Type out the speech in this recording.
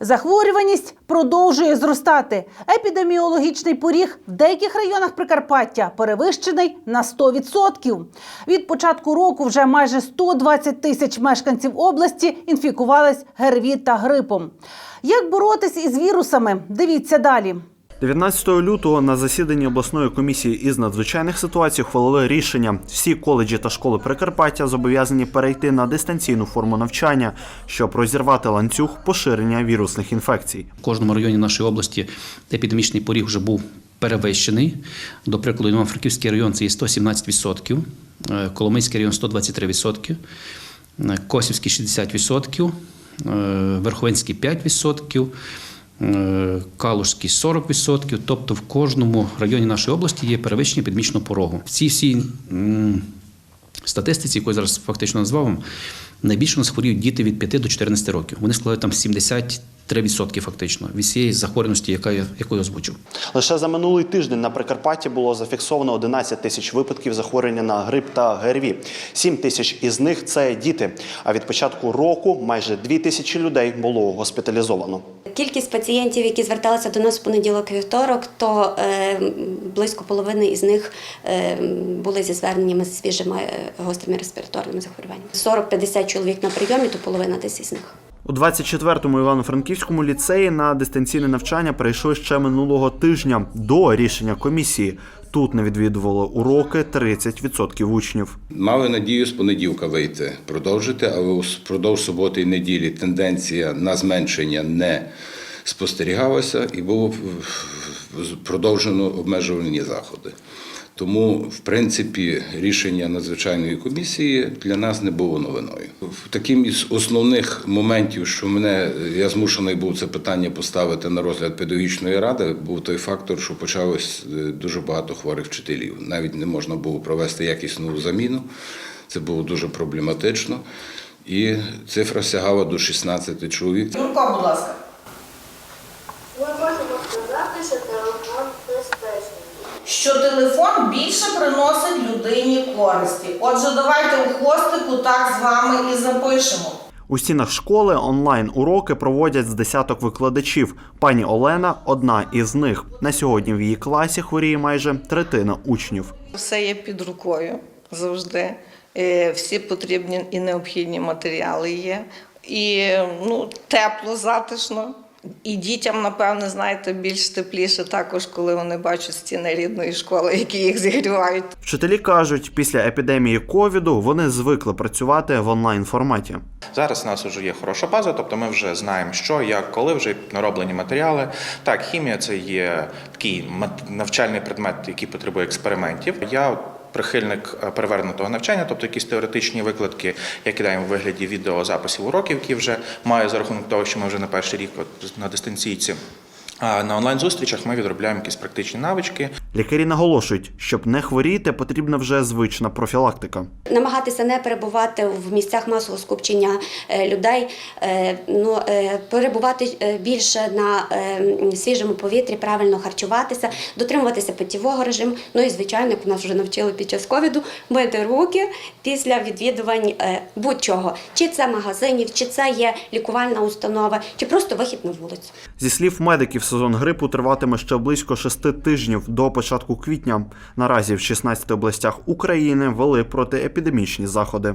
Захворюваність продовжує зростати. Епідеміологічний поріг в деяких районах Прикарпаття перевищений на 100%. Від початку року вже майже 120 тисяч мешканців області інфікувались ГРВІ та грипом. Як боротись із вірусами? Дивіться далі. 19 лютого на засіданні обласної комісії із надзвичайних ситуацій ухвалили рішення. Всі коледжі та школи Прикарпаття зобов'язані перейти на дистанційну форму навчання, щоб розірвати ланцюг поширення вірусних інфекцій. В кожному районі нашої області епідемічний поріг вже був перевищений. До прикладу, Івано-Франківський район це є 117%, е, Коломийський район 123%, е, Косівський 60%, е, Верховенський 5%. Е, Калужський 40%, тобто в кожному районі нашої області є перевищення епідемічного порогу. В цій всій статистиці, яку я зараз фактично назвав вам, найбільше у нас хворіють діти від 5 до 14 років. Вони складають там 73% фактично від всієї захворюваності, яка я, яку я озвучив. Лише за минулий тиждень на Прикарпатті було зафіксовано 11 тисяч випадків захворювання на грип та ГРВІ. 7 тисяч із них це діти. А від початку року майже 2 тисячі людей було госпіталізовано. Кількість пацієнтів, які зверталися до нас в понеділок і вівторок, то е, близько половини із них е, були зі зверненнями з свіжими е, гострими респіраторними захворюваннями. 40-50 чоловік на прийомі, то половина десь із них. У 24-му Івано-Франківському ліцеї на дистанційне навчання перейшли ще минулого тижня до рішення комісії. Тут не відвідувало уроки 30% учнів. Мали надію з понеділка вийти, продовжити, але впродовж суботи і неділі тенденція на зменшення не спостерігалася і було продовжено обмежувальні заходи. Тому, в принципі, рішення надзвичайної комісії для нас не було новиною. Таким із основних моментів, що мене я змушений був це питання поставити на розгляд педагогічної ради, був той фактор, що почалось е, дуже багато хворих вчителів. Навіть не можна було провести якісну заміну. Це було дуже проблематично. І цифра сягала до 16 чоловік. Юрко, будь ласка. Що телефон безпечний. що телефон більше приносить людині користі. Отже, давайте у хвостику так з вами і запишемо. У стінах школи онлайн уроки проводять з десяток викладачів. Пані Олена одна із них. На сьогодні в її класі хворіє майже третина учнів. Все є під рукою завжди. Е, Всі потрібні і необхідні матеріали є. І ну, тепло, затишно. І дітям, напевне, знаєте, більш тепліше також, коли вони бачать стіни рідної школи, які їх зігрівають. Вчителі кажуть, після епідемії ковіду вони звикли працювати в онлайн форматі. Зараз у нас вже є хороша база, тобто ми вже знаємо, що, як, коли вже нароблені матеріали. Так, хімія це є такий навчальний предмет, який потребує експериментів. Я прихильник е, перевернутого навчання, тобто якісь теоретичні викладки, я кидаю в вигляді відеозаписів уроків, які вже маю за рахунок того, що ми вже на перший рік на дистанційці. А на онлайн-зустрічах ми відробляємо якісь практичні навички. Лікарі наголошують, щоб не хворіти, потрібна вже звична профілактика. Намагатися не перебувати в місцях масового скупчення е, людей, е, ну, е, перебувати більше на свіжому повітрі, правильно харчуватися, дотримуватися питтєвого режиму. Ну і звичайно, як нас вже навчили під час ковіду, мити руки після відвідувань будь-чого. Чи це магазинів, чи це є лікувальна установа, чи просто вихід на вулицю. Зі слів медиків, сезон грипу триватиме ще близько шести тижнів до початку квітня. Наразі в 16 областях України ввели протиепідемічні заходи.